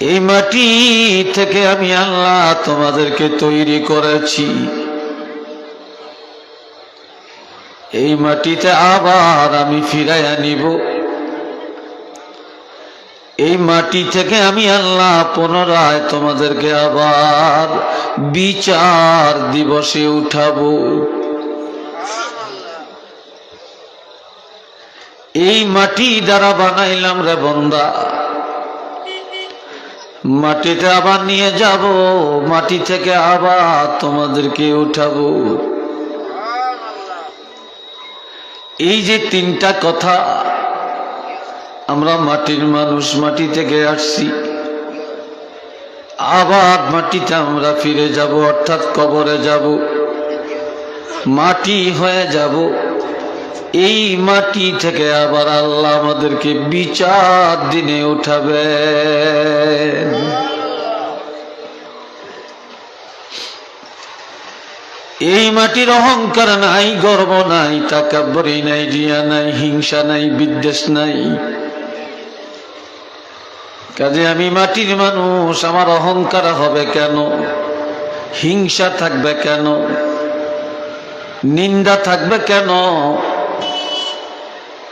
এই মাটি থেকে আমি আল্লাহ তোমাদেরকে তৈরি করেছি। এই মাটিতে আবার আমি ফিরাইয়া নিব। এই মাটি থেকে আমি আল্লাহ পুনরায় তোমাদেরকে আবার বিচার দিবসে উঠাবো। এই মাটি দ্বারা বানাইলাম রে বন্দা। মাটিতে আবার নিয়ে যাব, মাটি থেকে আবার তোমাদেরকে উঠাবো। এই যে তিনটা কথা, আমরা মাটির মানুষ, মাটি থেকে আসছি। আবার মাটিতে আমরা ফিরে যাব, অর্থাৎ কবরে যাব। মাটি হয়ে যাব। এই মাটি থেকে আবার আল্লাহ আমাদেরকে বিচার দিনে উঠাবে এই মাটির অহংকার নাই, গর্ব নাই, তাকাব্বরি নাই, রিয়া নাই, হিংসা নাই, বিদ্বেষ নাই। কাজে আমি মাটির মানুষ, আমার অহংকার হবে কেন? হিংসা থাকবে কেন? নিন্দা থাকবে কেন?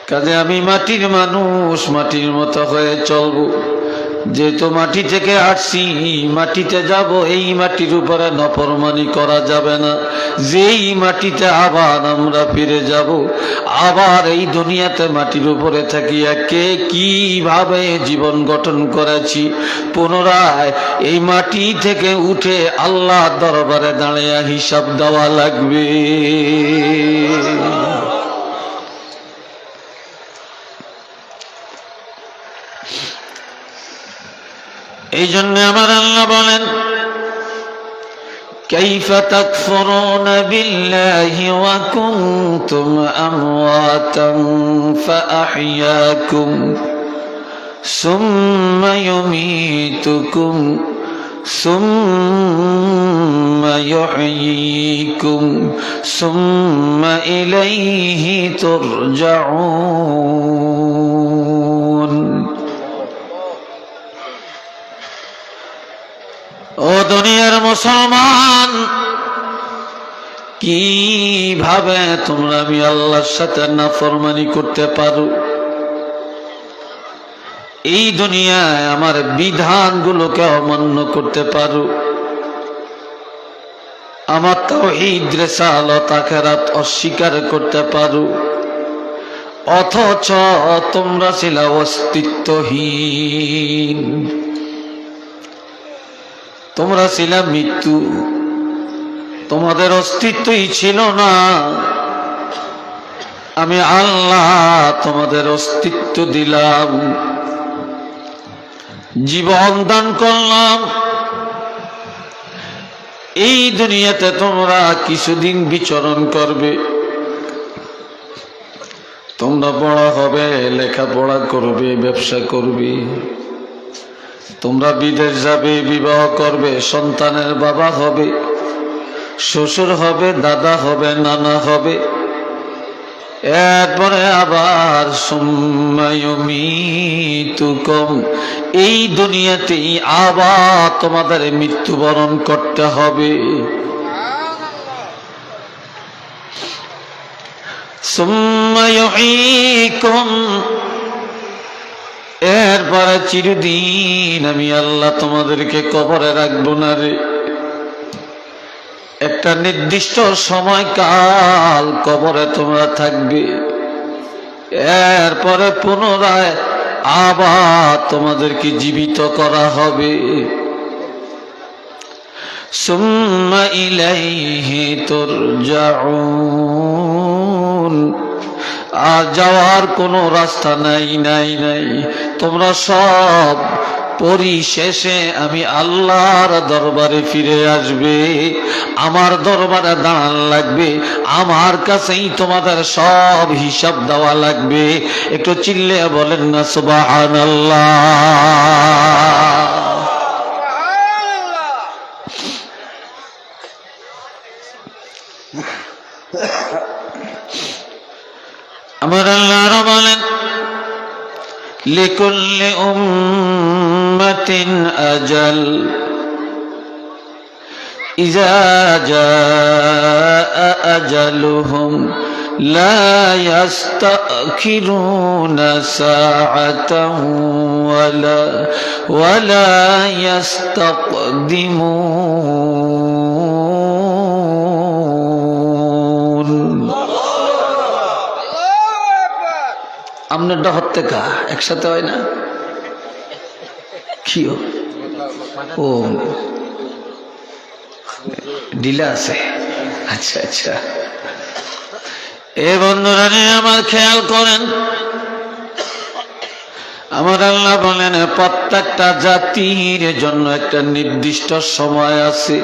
কাজে আমি মাটির মানুষ, মাটির মতো হয়ে চলবো। যেহেতু মাটি থেকে আসছি, মাটিতে যাব, এই মাটির উপরে নফরমানি করা যাবে না। যেই মাটিতে আবার আমরা ফিরে যাব, আবার এই দুনিয়াতে মাটির উপরে থাকিয়া কে কীভাবে জীবন গঠন করেছি? পুনরায় এই মাটি থেকে উঠে আল্লাহ দরবারে দাঁড়িয়ে হিসাব দেওয়া লাগবে। এই জন্য আমার আল্লাহ বলেন كيف تكفرون بالله وكنتم أمواتا فأحياكم ثم يميتكم ثم يحييكم ثم إليه ترجعون ও দুনিয়ার মুসলমান, কীভাবে তোমরা আমি আল্লাহর সাথে নাফরমানি করতে পারো? এই দুনিয়ায় আমার বিধানগুলোকে অমান্য করতে পারো। আমার তাওহীদ রেসালত আখেরাত অস্বীকার করতে পারো। অথচ তোমরা ছিল অস্তিত্বহীন। তোমরা ছিলে মৃত্যু। তোমাদের অস্তিত্বই ছিল না। আমি আল্লাহ তোমাদের অস্তিত্ব দিলাম। জীবন দান করলাম। এই দুনিয়াতে তোমরা কিছুদিন বিচরণ করবে। তোমরা বড় হবে, লেখাপড়া করবে, ব্যবসা করবে। তোমরা বিদেশ যাবে, বিবাহ করবে, সন্তানের বাবা হবে, শ্বশুর হবে, দাদা হবে, নানা হবে। এরপরে আবার তুকম এই দুনিয়াতেই আবার তোমাদের মৃত্যুবরণ করতে হবে। সুম্মায়ুকুম এরপরে চিরদিন আমি আল্লাহ তোমাদেরকে কবরে রাখব না রে। একটা নির্দিষ্ট সময়কাল কবরে তোমরা থাকবে। এরপরে পুনরায় আবার তোমাদেরকে জীবিত করা হবে। সুম্মা ইলাইহি তুরজাউন। আর যাওয়ার কোনো রাস্তা নাই নাই নাই। তোমরা সব পরিশেষে আমি আল্লাহর দরবারে ফিরে আসবে। আমার দরবারে দাঁড়ান লাগবে। আমার কাছেই তোমাদের সব হিসাব দেওয়া লাগবে। একটু চিল্লে বলেন না সুবাহ আল্লাহ আমার আল্লাহ আরো বলেন لكل أمة أجل إذا جاء أجلهم لا يستأخرون ساعة ولا ولا يستقدمون আপনারটা হত্যে কা একসাথে হয় না? কি ও? ডিলা আছে। আচ্ছা আচ্ছা। এ বন্ধুরা আমার খেয়াল করেন। আমার আল্লাহ বলেন, প্রত্যেকটা জাতির জন্য একটা নির্দিষ্ট সময় আছে।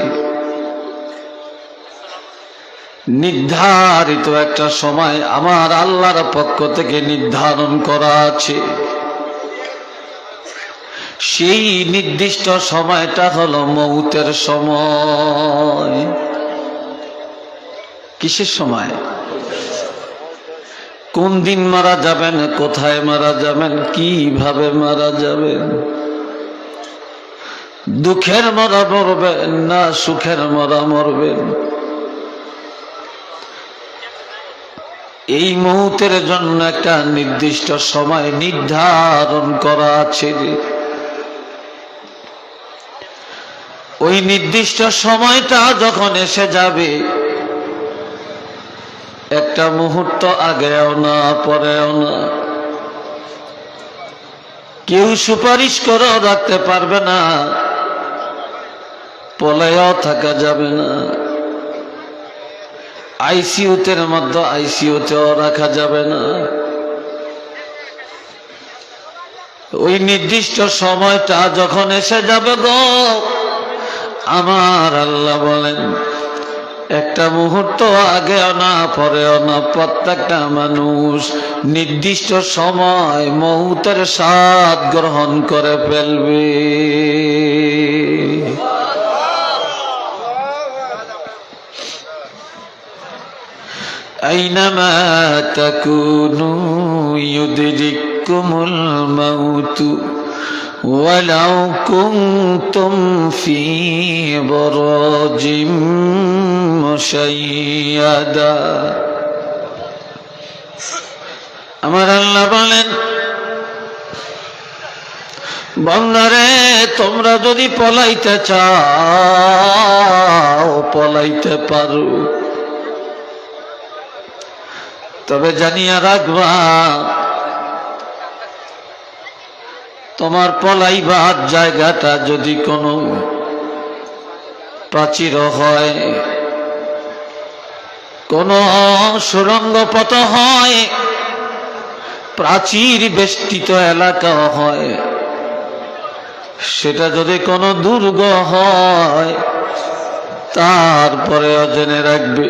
নির্ধারিত একটা সময় আমার আল্লাহর পক্ষ থেকে নির্ধারণ করা আছে। সেই নির্দিষ্ট সময়টা হলো মৌতের সময়। কিসের সময়? কোন দিন মারা যাবেন, কোথায় মারা যাবেন, কীভাবে মারা যাবেন? দুঃখের মরা মরবেন না সুখের মরা মরবেন? এই মুহূর্তের জন্য একটা নির্দিষ্ট সময় নির্ধারণ করা আছে ওই নির্দিষ্ট সময়টা যখন এসে যাবে, একটা মুহূর্ত আগেও না, পরেও না। কেউ সুপারিশ করেও রাখতে পারবে না পলায়ও থাকা যাবে না। আইসিউতের মধ্যে আইসিউতেও রাখা যাবে না। ওই নির্দিষ্ট সময়টা যখন এসে যাবে গো, আমার আল্লাহ বলেন, একটা মুহূর্ত আগে না পরে না, প্রত্যেকটা মানুষ নির্দিষ্ট সময় মৌতের স্বাদ গ্রহণ করে ফেলবে। أينما تكونوا يدرككم الموت ولو كنتم في بروج مشيدا আমার আল্লাহ বলেন বন্দারে তোমরা যদি পলাইতে চাও পলাইতে পারো তবে জানিয়া রাখবা, তোমার পলাইবার জায়গাটা যদি কোনো প্রাচীর হয়, কোন সুরঙ্গ পথ হয়, প্রাচীর বেষ্টিত এলাকা হয়, সেটা যদি কোনো দুর্গ হয়, তারপরে জেনে রাখবে।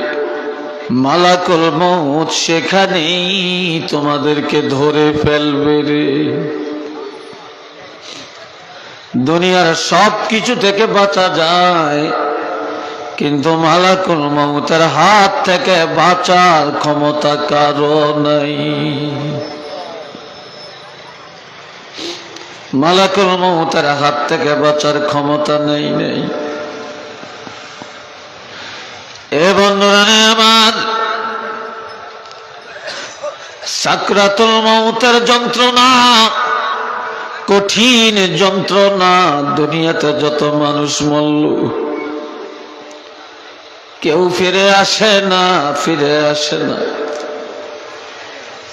মালাকুল মৌত সেখানেই তোমাদেরকে ধরে ফেলবে রে। দুনিয়ার সব কিছু থেকে বাঁচা যায়, কিন্তু মালাকুল মৌতের হাত থেকে বাঁচার ক্ষমতা কারও নাই। মালাকুল মৌতের হাত থেকে বাঁচার ক্ষমতা নেই নেই। এ বন্ধুরা আমার। সাকরাতুল মৌতের যন্ত্রণা, কঠিন যন্ত্রণা, দুনিয়াতে যত মানুষ মরল, কেউ ফিরে আসে না, ফিরে আসে না।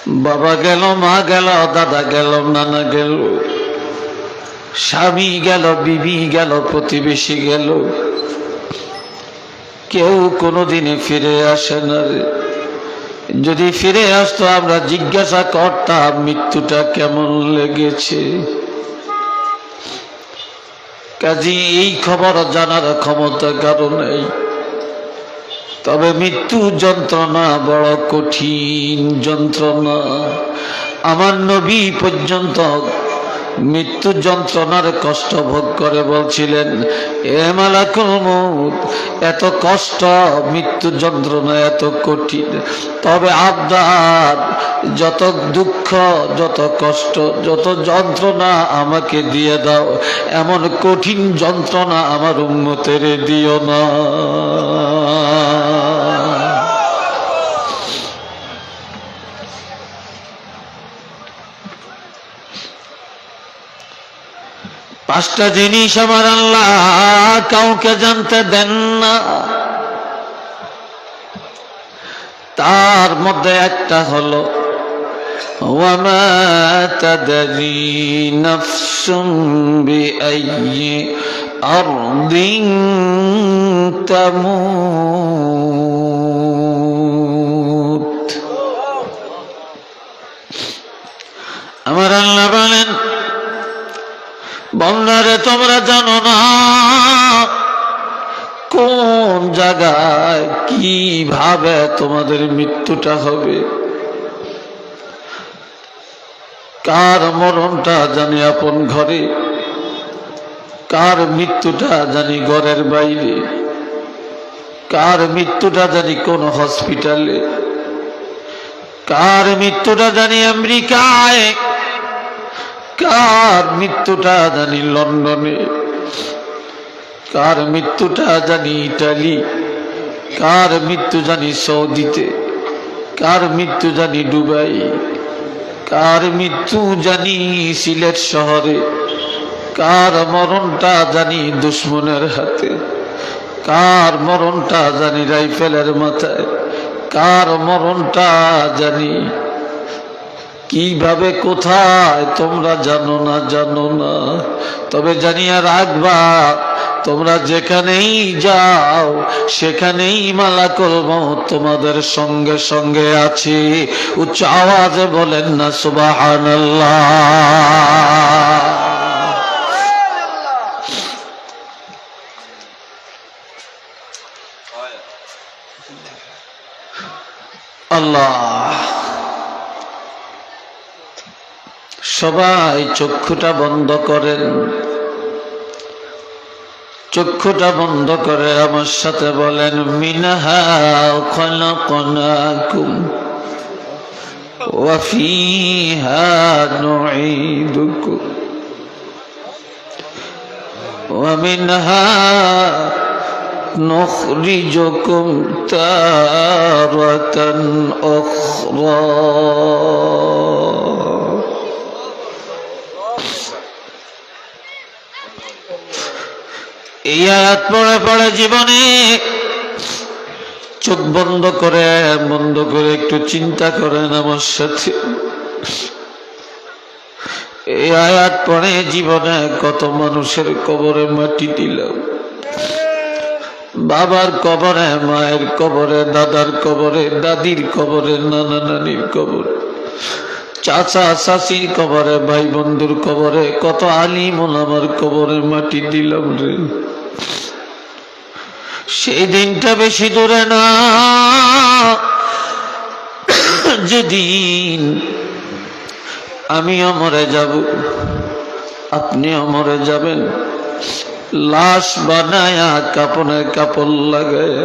বাবা গেল, মা গেল, দাদা গেল, নানা গেল, স্বামী গেল, বিবি গেল, প্রতিবেশী গেল। কেউ কোনোদিনে ফিরে আসে না রে। যদি ফিরে আসতো, আমরা জিজ্ঞাসা করতাম, মৃত্যুটা কেমন লেগেছে? কাজী, এই খবর জানার ক্ষমতা কারও নেই। তবে মৃত্যু যন্ত্রণা বড় কঠিন যন্ত্রণা। আমার নবী পর্যন্ত মৃত্যু যন্ত্রণার কষ্ট ভোগ করে বলছিলেন, এ মালাকুল মউত, এত কষ্ট, মৃত্যু যন্ত্রণা এত কঠিন। তবে আবদার যত দুঃখ, যত কষ্ট, যত যন্ত্রণা আমাকে দিয়ে দাও, এমন কঠিন যন্ত্রণা আমার উন্মতের দিও না। পাঁচটা জিনিস আমার আল্লাহ কাউকে জানতে দেন না তার মধ্যে একটা হলো وما تدري نفس بأي أرض تموت আমার আল্লাহ বলেন বন্ধারে তোমরা জানো না কোন জায়গায় কীভাবে তোমাদের মৃত্যুটা হবে? কার মরণটা জানি আপন ঘরে, কার মৃত্যুটা জানি ঘরের বাইরে, কার মৃত্যুটা জানি কোন হসপিটালে, কার মৃত্যুটা জানি আমেরিকায় কার মৃত্যুটা জানি লন্ডনে? কার মৃত্যুটা জানি ইটালি? কার মৃত্যু জানি সৌদিতে? কার মৃত্যু জানি দুবাই? কার মৃত্যু জানি সিলেট শহরে? কার মরণটা জানি দুশ্মনের হাতে? কার মরণটা জানি রাইফেলের মাথায়? কার মরণটা জানি কীভাবে, কোথায়, তোমরা জানো না জানো না। তবে জানিয়া রাখবা, তোমরা যেখানেই যাও, সেখানেই মালা করব তোমাদের সঙ্গে সঙ্গে আছি। উচ্চ আওয়াজে বলেন না সুবাহ আল্লাহ। সবাই চক্ষুটা বন্ধ করেন চক্ষুটা বন্ধ করে আমার সাথে বলেন মিনহা খলকনাকুম وفيها نعيدكم ومنها نخرجكم تارة أخرى এই আয়াত পড়ে পড়ে জীবনে চোখ বন্ধ করে বন্ধ করে একটু চিন্তা করেন আমার সাথে। এই আয়াত পড়ে জীবনে কত মানুষের কবরে মাটি দিলাম। বাবার কবরে, মায়ের কবরে, দাদার কবরে, দাদির কবরে, নানা নানির কবরে, চাচা, চাচির কবরে, ভাই বন্ধুর কবরে, কত আলিম আমার কবরে মাটি দিলাম রে। সেই দিনটা বেশি দূরে না। যেদিন আমিও মরে যাব আপনিও মরে যাবেন। লাশ বানায়া কাপনের কাপড় লাগায়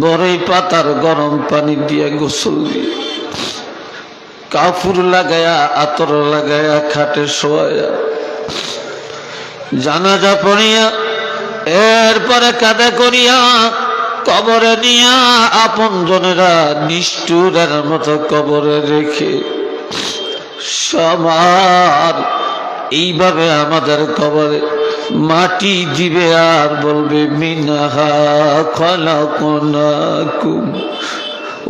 বড়ই পাতার গরম পানি দিয়ে গোসল দিয়ে। কাফুর লাগায়া, আতর লাগায়া, খাটে শোয়া জানাজা পড়িয়া এরপরে কাদা করিয়া কবরে নিয়া আপন জনেরা নিষ্ঠুরের মতো কবরে রেখে, সবার এইভাবে আমাদের কবরে মাটি দিবে আর বলবে, মিনাহা খলাকুম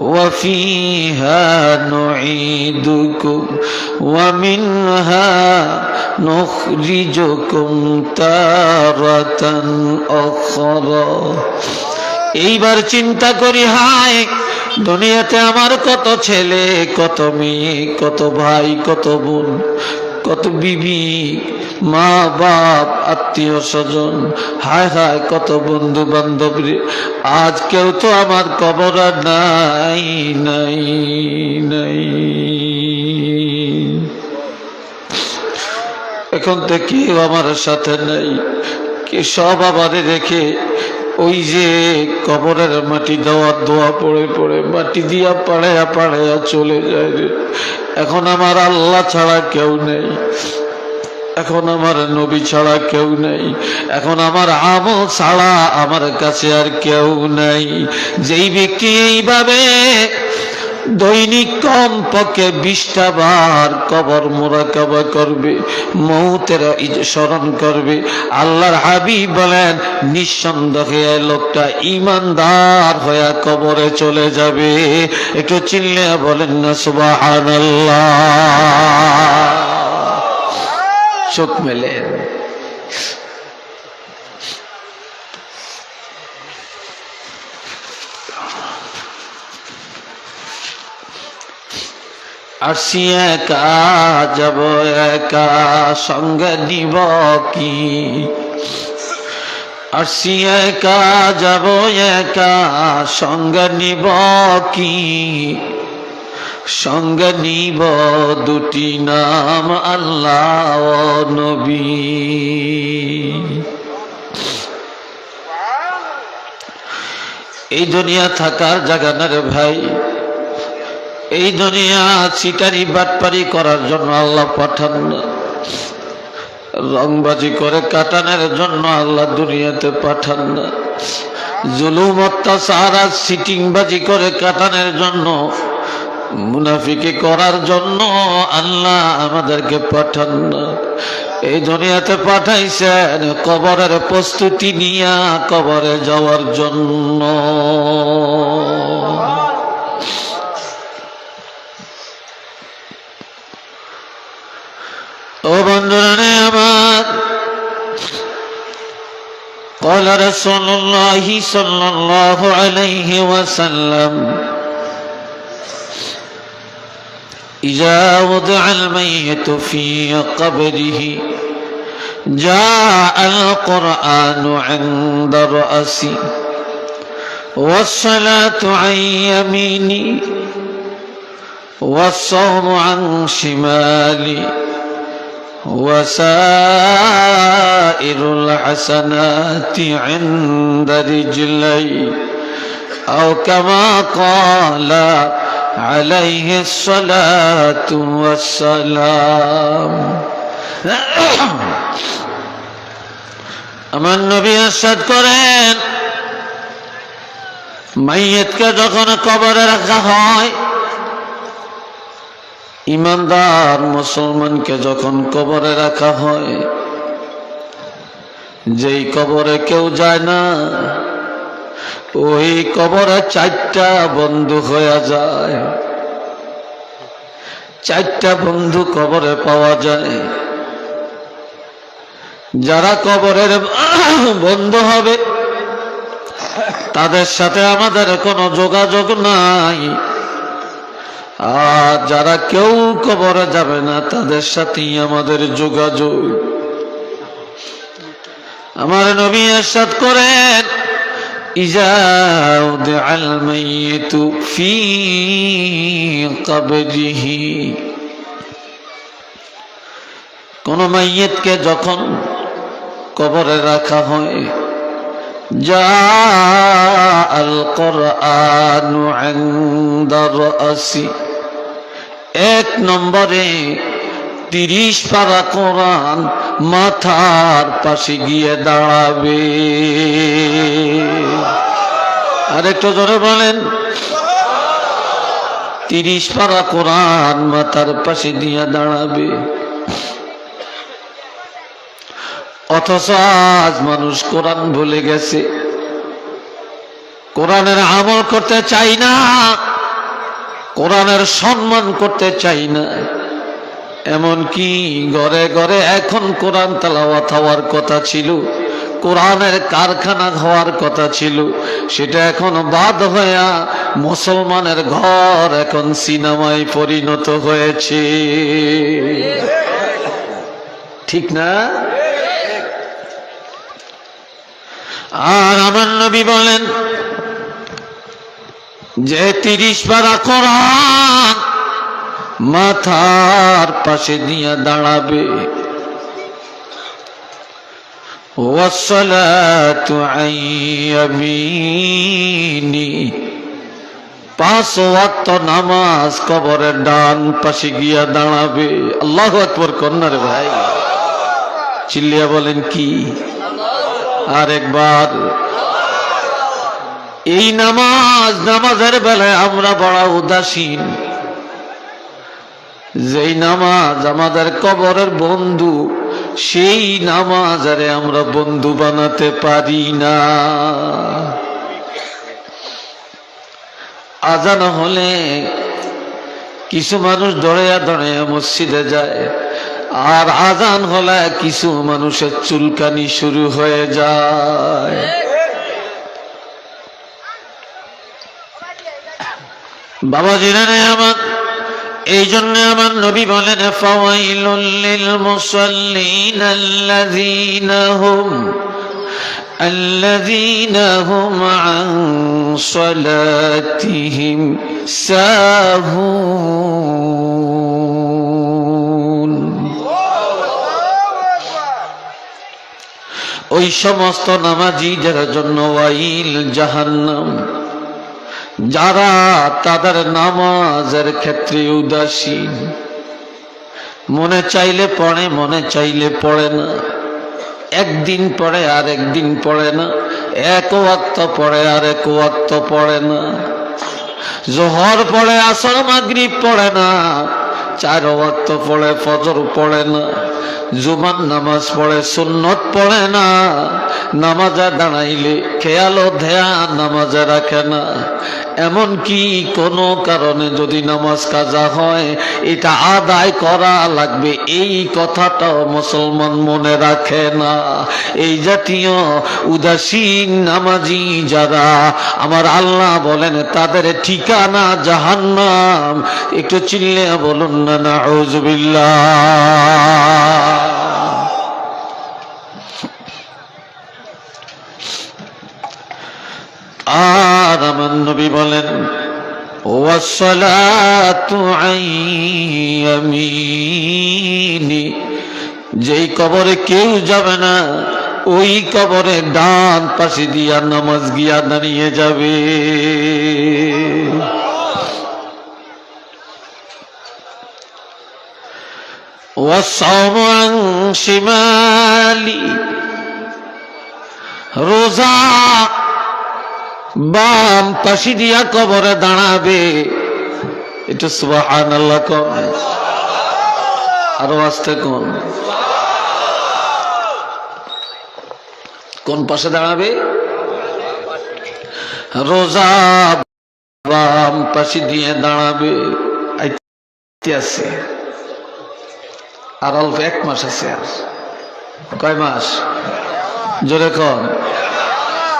وفيها نعيدكم ومنها نخرجكم تارة أخرى এইবার চিন্তা করি হায় দুনিয়াতে আমার কত ছেলে কত মেয়ে কত ভাই কত বোন কত বিবি মা, বাপ, আত্মীয় স্বজন, হায় হায়, কত বন্ধু বান্ধব আজ কেউ তো আমার কবর আর নাই নাই নাই। এখন তো কেউ আমার সাথে নেই। কে সব আবারে রেখে ওই যে কবরের মাটি দেওয়ার দোয়া পড়ে পড়ে, মাটি দিয়া পাড়ায়া পাড়ায়া চলে যায় রে। এখন আমার আল্লাহ ছাড়া কেউ নেই। এখন আমার নবী ছাড়া কেউ নেই। এখন আমার আমল ছাড়া আমার কাছে আর কেউ নেই। যেই ব্যক্তি এইভাবে দৈনিক কম পক্ষে বিশটা বার কবর মোরাকাবা করবে, মৌতের স্মরণ করবে, আল্লাহর হাবিব বলেন, নিঃসন্দেহে লোকটা ইমানদার হয়ে কবরে চলে যাবে। একটু চিল্লে বলেন না সুবাহান চোখ মেলেন আসি একা যাব, একা সঙ্গে নিব কি? আসি একা যাব, একা সঙ্গে নিব কি? সঙ্গে নিব দুটি নাম আল্লাহ নবী। এই দুনিয়া থাকার জায়গা না রে ভাই। এই দুনিয়া চিটারি বাটপারি করার জন্য আল্লাহ পাঠান না। রংবাজি করে কাটানোর জন্য আল্লাহ দুনিয়াতে পাঠান না। জুলুম, অত্যাচার আর সিটিংবাজি করে কাটানোর জন্য মুনাফিকে করার জন্য আল্লাহ আমাদেরকে পাঠান না এই দুনিয়াতে পাঠাইছেন কবরের প্রস্তুতি নিয়া কবরে যাওয়ার জন্য ও বন্ধুরা রে আমার قال رسول الله صلى الله عليه وسلم إذا وضع الميت في قبره جاء القرآن عند رأسي والصلاة عن يميني والصوم عن شمالي وسائر الحسنات عند رجلي أو كما قال عليه الصلاة والسلام আমার নবী আসাদ করেন মাইয়েতকে যখন কবরে রাখা হয় ইমানদার মুসলমানকে যখন কবরে রাখা হয় যেই কবরে কেউ যায় না ওই কবরে চারটা বন্ধু হয়ে যায়। চারটা বন্ধু কবরে পাওয়া যায়। যারা কবরের বন্ধু হবে, তাদের সাথে আমাদের কোনো যোগাযোগ নাই। আর যারা কেউ কবরে যাবে না, তাদের সাথেই আমাদের যোগাযোগ। আমার নবী এর এরশাদ করেন মাইয়িতু ফি কবরিহি কোন মাইয়িতকে যখন কবরে রাখা হয় যা আল কোরআন এক নম্বরে তিরিশ পারা কোরআন মাথার পাশে গিয়ে দাঁড়াবে। আর একটু জোরে বলেন। তিরিশ পারা কোরআন মাথার পাশে দিয়ে দাঁড়াবে। অথচ আজ মানুষ কোরআন ভুলে গেছে। কোরআনের আমল করতে চাই না, কোরআনের সম্মান করতে চাই না। এমনকি ঘরে ঘরে এখন কোরআন তালাওয়াত হওয়ার কথা ছিল, কোরআনের কারখানা হওয়ার কথা ছিল, সেটা এখন বাদ হইয়া মুসলমানের ঘর এখন সিনেমায় পরিণত হয়েছে। ঠিক না? আর আমার নবী বলেন, যে তিরিশ পারা কোরআন মাথার পাশে নিয়ে দাঁড়াবে والصلاة عن يميني পাঁচ ওয়াক্ত নামাজ কবরের ডান পাশে গিয়া দাঁড়াবে আল্লাহ আকবর কন্যারে ভাই চিল্লিয়া বলেন কি আর একবার এই নামাজ নামাজের বেলায় আমরা বড় উদাসীন যেই নামাজ আমাদের কবরের বন্ধু, সেই নামাজারে আমরা বন্ধু বানাতে পারি না। আজান হলে কিছু মানুষ দড়িয়া দড়িয়া মসজিদে যায়, আর আজান হলে কিছু মানুষের চুলকানি শুরু হয়ে যায়। বাবা জিরানে আমার এই জন্য আমার নবী বলেন ফাওয়াইলুল লিল মুসাল্লিন আল্লাযীনা হুম الذين هم عن صلاتهم ساهون ওই সমস্ত নামাজিদের জন্য ওয়াইল জাহান্নাম যারা তাদের নামাজের ক্ষেত্রে উদাসীন, মনে চাইলে পড়ে, মনে চাইলে পড়ে না। একদিন পড়ে আর একদিন পড়ে না। এক ওয়াক্ত পড়ে আর এক ওয়াক্ত পড়ে না। জোহর পড়ে, আসর মাগরিব পড়ে না। চার ওয়াক্ত পড়ে, ফজর পড়ে না জুমান নামাজ পড়ে, সুন্নত পড়ে না, নামাজে দাঁড়াইলে খেয়াল ও ধ্যান, নামাজে রাখে না। এমন কি কোনো কারণে যদি নামাজ কাজা হয়, এটা আদায় করা লাগবে। এই কথাটাও মুসলমান মনে রাখে না। এই জাতীয় উদাসীন নামাজি যারা, আমার আল্লাহ বলেন, তাদের ঠিকানা জাহান্নাম। একটু চিল্লে বলুন না না আর আমার নবী বলেন যেই কবরে কেউ যাবে না, ওই কবরে ডান পাশে দিয়া নামাজ গিয়া দাঁড়িয়ে যাবে। শিমালি রোজা বাম পাশি দিয়া কবরে দাঁড়াবে। একটু সুবাহান আল্লাহ কম। আরও আসতে কোন কোন পাশে দাঁড়াবে? রোজা বাম পাশে দিয়ে দাঁড়াবে। আছে। আর অল্প এক মাস আছে আর। কয় মাস? জোরে কন।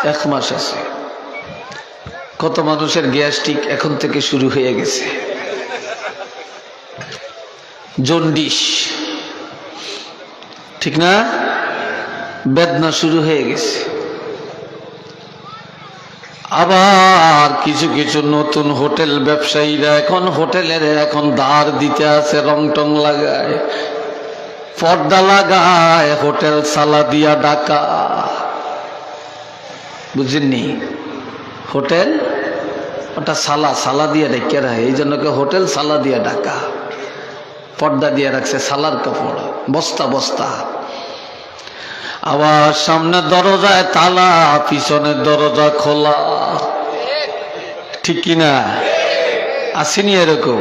এক মাস আছে। কত মানুষের গ্যাস্ট্রিক এখন থেকে শুরু হয়ে গেছে। জন্ডিস। ঠিক না? বেদনা শুরু হয়ে গেছে। আবার কিছু কিছু নতুন হোটেল ব্যবসায়ীরা এখন হোটেলের এখন দাঁড় দিতে আছে রং টং লাগায়, পর্দা লাগায়, হোটেল সালা দিয়া ডাকা। বুঝেননি? হোটেল, ওটা সালা সালা দিয়ে ডেকে রাখে। এই জন্য হোটেল সালা দিয়ে ডাকা। পর্দা দিয়ে রাখছে সালার কাপড়, বস্তা বস্তা। আবার সামনের দরজায় তালা পিছনের দরজা খোলা। ঠিক কিনা? আসেনি এরকম?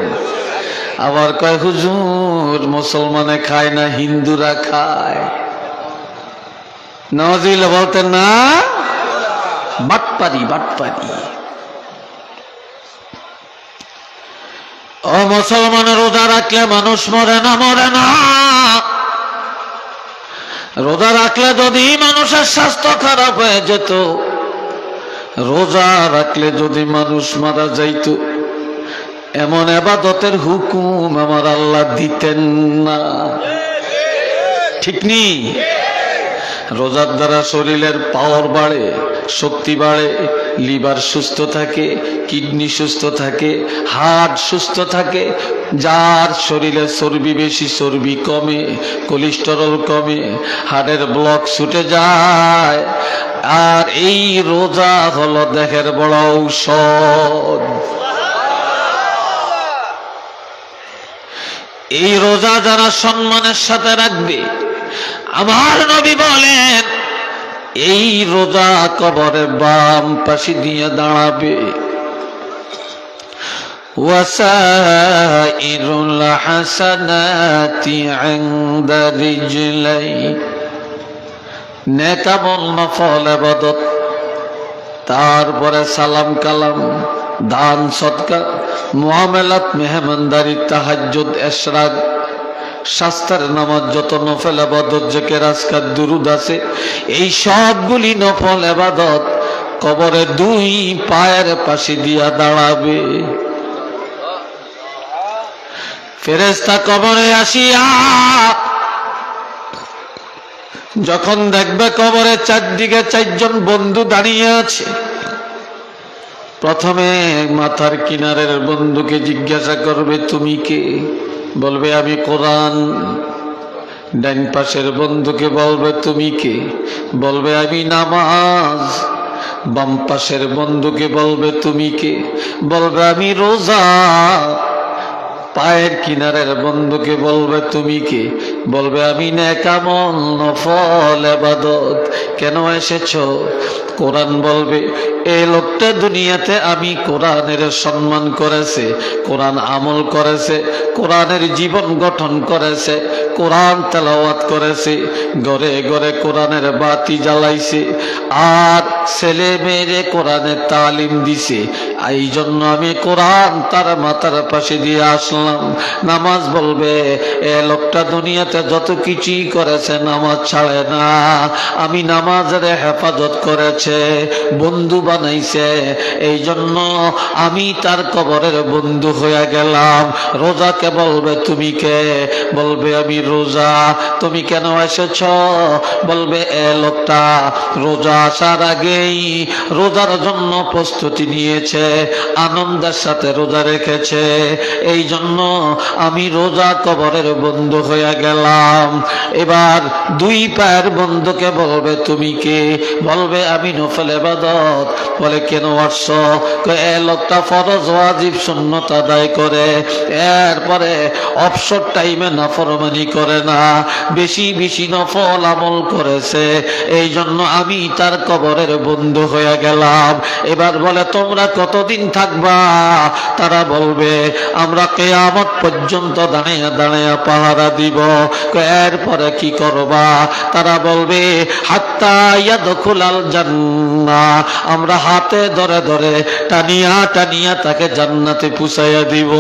আবার কয়, হুজুর, মুসলমানে খায় না, হিন্দুরা খায়। নজিল বলতেন, না বাটপারি বাটপারি ও মুসলমানের রোজা রাখলে মানুষ মরে না মরে না। রোজা রাখলে যদি মানুষের স্বাস্থ্য খারাপ হয়ে যেত, রোজা রাখলে যদি মানুষ মারা যাইত, এমন এবাদতের হুকুম আমার আল্লাহ দিতেন না। ঠিক নি? রোজার দ্বারা শরীরের পাওয়ার বাড়ে। শক্তি বাড়ে, লিভার সুস্থ থাকে, কিডনি সুস্থ থাকে হার্ট সুস্থ থাকে, যার শরীরে চর্বি বেশি, চর্বি কমে, কোলেস্টেরল কমে, হাড়ের ব্লক ছুটে যায়। আর এই রোজা হলো দেহের বড় ঔষধ। এই রোজা যারা সম্মানের সাথে রাখবে, আমার নবী বলেন এই রোজা কবরে বাম পাশে দিয়ে দাঁড়াবে وسائر الحسنات عند رجلي নেকামল নফল আবাদত তারপরে সালাম কালাম দান সৎকা মুআমালাত মেহমানদারি তাহাজ্জুদ এশরাক শাস্তার নামাজ যত নফল আবাদত, যে রাজকার দুরুদ আছে, এই সবগুলি নফল আবাদত কবরে দুই পায়ের পাশে দিয়া দাঁড়াবে। ফেরেস্তা কবরে আসিয়া যখন দেখবে কবরে চারদিকে চারজন বন্ধু দাঁড়িয়ে আছে, প্রথমে মাথার কিনারের বন্ধুকে জিজ্ঞাসা করবে, তুমি কে? বলবে, আমি কোরআন। ডাইন পাশের বন্ধুকে বলবে, তুমি কে? বলবে, আমি নামাজ। বাম পাশের বন্ধুকে বলবে, তুমি কে? বলবে, আমি রোজা। পায়ের কিনারের বন্ধুকে বলবে, তুমি কে? বলবে, আমি নেকামল নফল এবাদত কেন এসেছ? কোরআন বলবে এই লোকটা দুনিয়াতে আমি কোরআনের সম্মান করেছে, কোরআন আমল করেছে, কোরআনের জীবন গঠন করেছে, কোরআন তেলাওয়াত করেছে ঘরে ঘরে কোরআনের বাতি জ্বালাইছে, আর ছেলে মেয়েরে কোরআনের তালিম দিছে। এই জন্য আমি কোরআন তার মাথার পাশে দিয়ে আসলাম। নামাজ বলবে, এ লোকটা দুনিয়াতে যত কিছুই করেছে নামাজ ছাড়ে না। আমি নামাজের হেফাজত করেছে, বন্ধু বানাইছে এই জন্য আমি তার কবরের বন্ধু হয়ে গেলাম। রোজাকে বলবে, তুমি কে? বলবে, আমি রোজা। তুমি কেন এসেছ? বলবে, এ লোকটা রোজা আসার আগেই রোজার জন্য প্রস্তুতি নিয়েছে, আনন্দের সাথে রোজা রেখেছে। এই জন্য আমি রোজা কবরের বন্ধু হয়ে গেলাম। এবার দুই পায়ের বন্ধুকে বলবে তুমি কে? বলবে আমি নফল এবাদত বলে কেন কয়, এ লোকটা ফরজ ওয়াজিব সুন্নত আদায় করে। এরপরে অবসর টাইমে নাফরমানি করে না। বেশি বেশি নফল আমল করেছে। এই জন্য আমি তার কবরের বন্ধু হয়ে গেলাম। এবার বলে তোমরা কতদিন থাকবা? তারা বলবে আমরা কেয়ামত পর্যন্ত দাঁড়িয়ে দাঁড়িয়ে পাহারা দিব। এর এরপরে কি করবা? তারা বলবে, হাত্তা ইয়াদখুলাল জান্না আমরা হাতে ধরে ধরে টানিয়া টানিয়া তাকে জান্নাতে পুষাইয়া দিব।